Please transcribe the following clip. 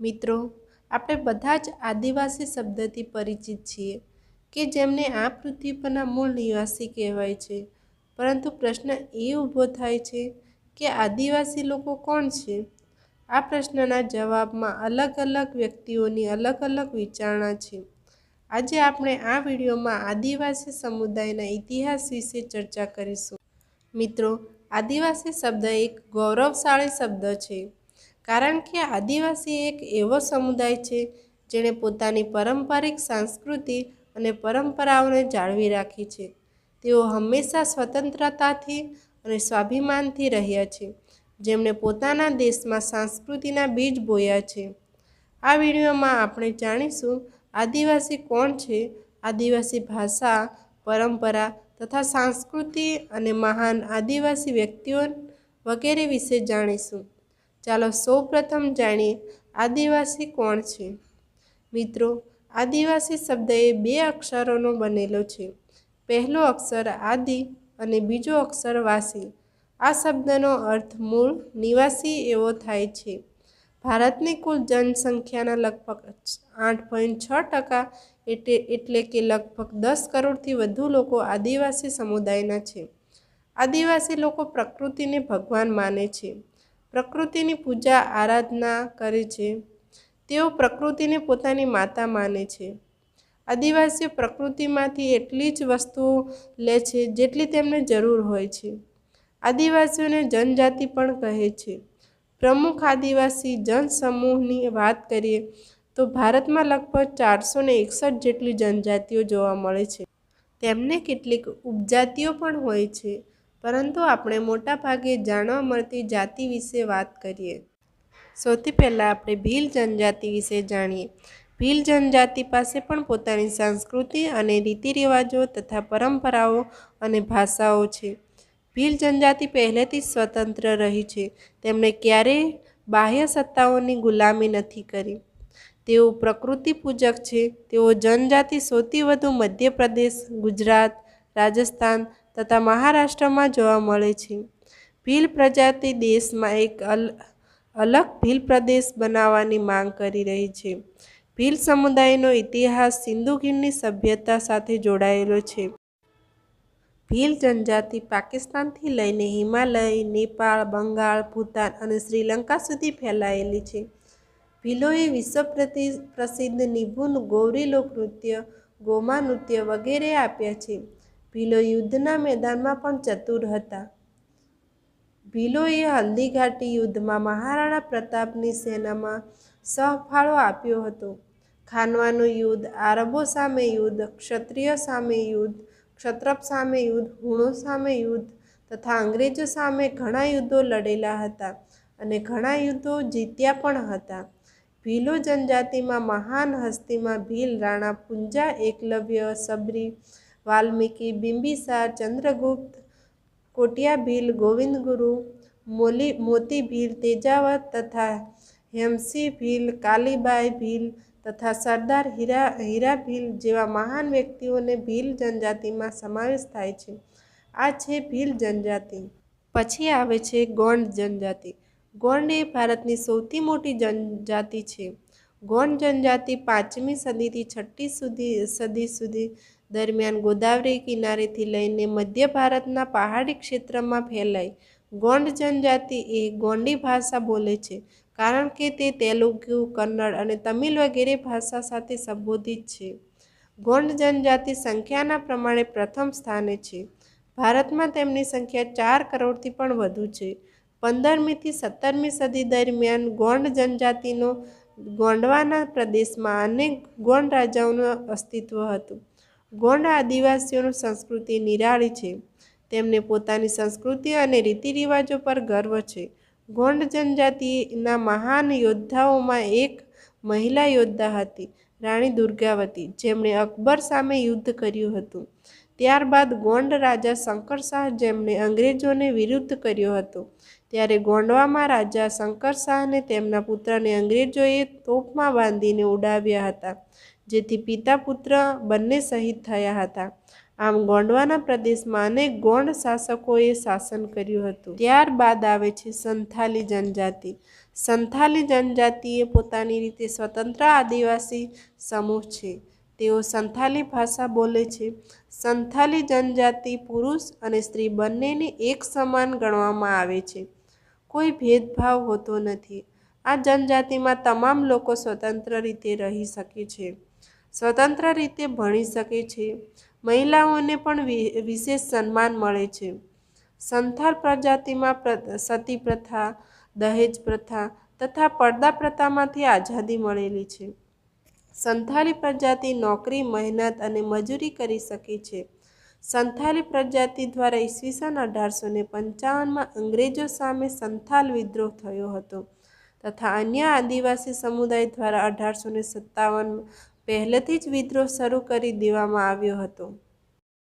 મિત્રો, આપણે બધા જ આદિવાસી શબ્દથી પરિચિત છીએ કે જેમને આ પૃથ્વી પરના મૂળ નિવાસી કહેવાય છે. પરંતુ પ્રશ્ન એ ઊભો થાય છે કે આદિવાસી લોકો કોણ છે? આ પ્રશ્નના જવાબમાં અલગ અલગ વ્યક્તિઓની અલગ અલગ વિચારણા છે. આજે આપણે આ વિડીયોમાં આદિવાસી સમુદાયના ઇતિહાસ વિશે ચર્ચા કરીશું. મિત્રો, આદિવાસી શબ્દ એક ગૌરવશાળી શબ્દ છે. કારણ કે આદિવાસી એક એવો સમુદાય છે, જેણે પોતાની પારંપરિક સંસ્કૃતિ અને પરંપરાઓને જાળવી રાખી છે. તેઓ હંમેશા સ્વતંત્રતાથી અને સ્વાભિમાનથી રહ્યા છે. જેમણે પોતાના દેશમાં સંસ્કૃતિના બીજ બોયા છે. આ વિડીયોમાં આપણે જાણીશું આદિવાસી કોણ છે, આદિવાસી ભાષા, પરંપરા તથા સંસ્કૃતિ અને મહાન આદિવાસી વ્યક્તિઓ વગેરે વિશે જાણીશું. ચાલો સૌપ્રથમ જાણીએ આદિવાસી કોણ છે? મિત્રો, આદિવાસી શબ્દ એ બે અક્ષરોનો બનેલો છે. પહેલો અક્ષર આદિ અને બીજો અક્ષર વાસી. આ શબ્દનો અર્થ મૂળ નિવાસી એવો થાય છે. ભારતની કુલ જનસંખ્યાના લગભગ આઠ પોઈન્ટ છ ટકા એટલે એટલે કે લગભગ દસ કરોડથી વધુ લોકો આદિવાસી સમુદાયના છે. આદિવાસી લોકો પ્રકૃતિને ભગવાન માને છે. પ્રકૃતિની પૂજા આરાધના કરે છે. તેઓ પ્રકૃતિને પોતાની માતા માને છે. આદિવાસીઓ પ્રકૃતિમાંથી એટલી જ વસ્તુઓ લે છે જેટલી તેમને જરૂર હોય છે. આદિવાસીઓને જનજાતિ પણ કહે છે. પ્રમુખ આદિવાસી જનસમૂહની વાત કરીએ તો ભારતમાં લગભગ ચારસો ને એકસઠ જેટલી જનજાતિઓ જોવા મળે છે. તેમને કેટલીક ઉપજાતિઓ પણ હોય છે. પરંતુ આપણે મોટાભાગે જાણવા મળતી જાતિ વિશે વાત કરીએ. સૌથી પહેલાં આપણે ભીલ જનજાતિ વિશે જાણીએ. ભીલ જનજાતિ પાસે પણ પોતાની સંસ્કૃતિ અને રીતિરિવાજો તથા પરંપરાઓ અને ભાષાઓ છે. ભીલ જનજાતિ પહેલેથી જ સ્વતંત્ર રહી છે. તેમણે ક્યારેય બાહ્ય સત્તાઓની ગુલામી નથી કરી. તેઓ પ્રકૃતિ પૂજક છે. તેઓ જનજાતિ સૌથી વધુ મધ્યપ્રદેશ, ગુજરાત રાજસ્થાન તથા મહારાષ્ટ્રમાં જોવા મળે છે. ભીલ પ્રજાતિ દેશમાં એક અલગ ભીલ પ્રદેશ બનાવવાની માંગ કરી રહી છે. ભીલ સમુદાયનો ઇતિહાસ સિંધુ ખીણની સભ્યતા સાથે જોડાયેલો છે. ભીલ જનજાતિ પાકિસ્તાનથી લઈને હિમાલય, નેપાળ, બંગાળ, ભૂતાન અને શ્રીલંકા સુધી ફેલાયેલી છે. ભીલોએ વિશ્વ પ્રસિદ્ધ નિપુણ ગૌરી લોકનૃત્ય ગોમા નૃત્ય વગેરે આપ્યા છે. ભીલો યુદ્ધના મેદાનમાં પણ ચતુર હતા. ભીલોએ હલ્દીઘાટી યુદ્ધમાં મહારાણા પ્રતાપની સેનામાં સહફાળો આપ્યો હતો. ખાનવાનું યુદ્ધ, આરબો સામે યુદ્ધ, ક્ષત્રિય સામે યુદ્ધ, ક્ષત્રપ સામે યુદ્ધ, હુણો સામે યુદ્ધ તથા અંગ્રેજો સામે ઘણા યુદ્ધો લડેલા હતા અને ઘણા યુદ્ધો જીત્યા પણ હતા. ભીલો જનજાતિમાં મહાન હસ્તીમાં ભીલ રાણા પુંજા એકલવ્ય સબરી વાલ્મીકી, બિંબિસાર, ચંદ્રગુપ્ત કોટિયા ભીલ ગોવિંદ ગુરુ મોલી મોતી ભીલ તેજાવત તથા હેમસી ભીલ કાલીબાઈ ભીલ તથા સરદાર હીરા હીરા ભીલ જેવા મહાન વ્યક્તિઓને ભીલ જનજાતિમાં સમાવેશ થાય છે. આ છે ભીલ જનજાતિ. પછી આવે છે ગોંડ જનજાતિ. ગોંડ એ ભારતની સૌથી મોટી જનજાતિ છે. ગોંડ જનજાતિ પાંચમી સદીથી છઠ્ઠી સુધી, સદી સુધી દરમિયાન ગોદાવરી કિનારેથી લઈને મધ્ય ભારતના પહાડી ક્ષેત્રમાં ફેલાઈ ગોંડ જનજાતિ એ ગોંડી ભાષા બોલે છે, કારણ કે તે તેલુગુ, કન્નડ અને તમિલ વગેરે ભાષા સાથે સંબોધિત છે. ગોંડ જનજાતિ સંખ્યાના પ્રમાણે પ્રથમ સ્થાને છે. ભારતમાં તેમની સંખ્યા ચાર કરોડથી પણ વધુ છે. પંદરમીથી સત્તરમી સદી દરમિયાન ગોંડ જનજાતિનો ગોંડવાના પ્રદેશમાં અનેક ગોંડ રાજાઓનું અસ્તિત્વ હતું. ગોંડ આદિવાસીઓની સંસ્કૃતિ નિરાળી છે. તેમને પોતાની સંસ્કૃતિ અને રીતિરિવાજો પર ગર્વ છે. ગોંડ જનજાતિના મહાન યોદ્ધાઓમાં એક મહિલા યોદ્ધા હતી, રાણી દુર્ગાવતી, જેમણે અકબર સામે યુદ્ધ કર્યું હતું. ત્યારબાદ ગોંડ રાજા શંકરશાહ જેમણે અંગ્રેજોને વિરુદ્ધ કર્યો હતો. ત્યારે ગોંડવામાં રાજા શંકર શાહને તેમના પુત્રને અંગ્રેજોએ તોપમાં બાંધીને ઉડાવ્યા હતા, જેથી પિતા પુત્ર બંને શહીદ થયા હતા આમ ગોંડવાના પ્રદેશમાં અનેક ગોંડ શાસકોએ શાસન કર્યું હતું ત્યારબાદ આવે છે સંથાલી જનજાતિ સંથાલી જનજાતિ એ પોતાની રીતે સ્વતંત્ર આદિવાસી સમૂહ છે. તેઓ સંથાલી ભાષા બોલે છે. સંથાલી જનજાતિ પુરુષ અને સ્ત્રી બંનેને એક સમાન ગણવામાં આવે છે. કોઈ ભેદભાવ હોતો નથી. આ જનજાતિમાં તમામ લોકો સ્વતંત્ર રીતે રહી શકે છે, સ્વતંત્ર રીતે ભણી શકે છે. મહિલાઓને પણ વિશેષ સન્માન મળે છે. સંથાલ પ્રજાતિમાં સતી પ્રથા, દહેજ પ્રથા તથા પડદા પ્રથામાંથી આઝાદી મળેલી છે. સંથાલી પ્રજાતિ નોકરી, મહેનત અને મજૂરી કરી શકે છે. સંથાલી પ્રજાતિ દ્વારા ઈસવીસન અઢારસો ને પંચાવનમાં અંગ્રેજો સામે સંથાલ વિદ્રોહ થયો હતો તથા અન્ય આદિવાસી સમુદાય દ્વારા અઢારસો ને સત્તાવનમાં પહેલેથી જ વિદ્રોહ શરૂ કરી દેવામાં આવ્યો હતો.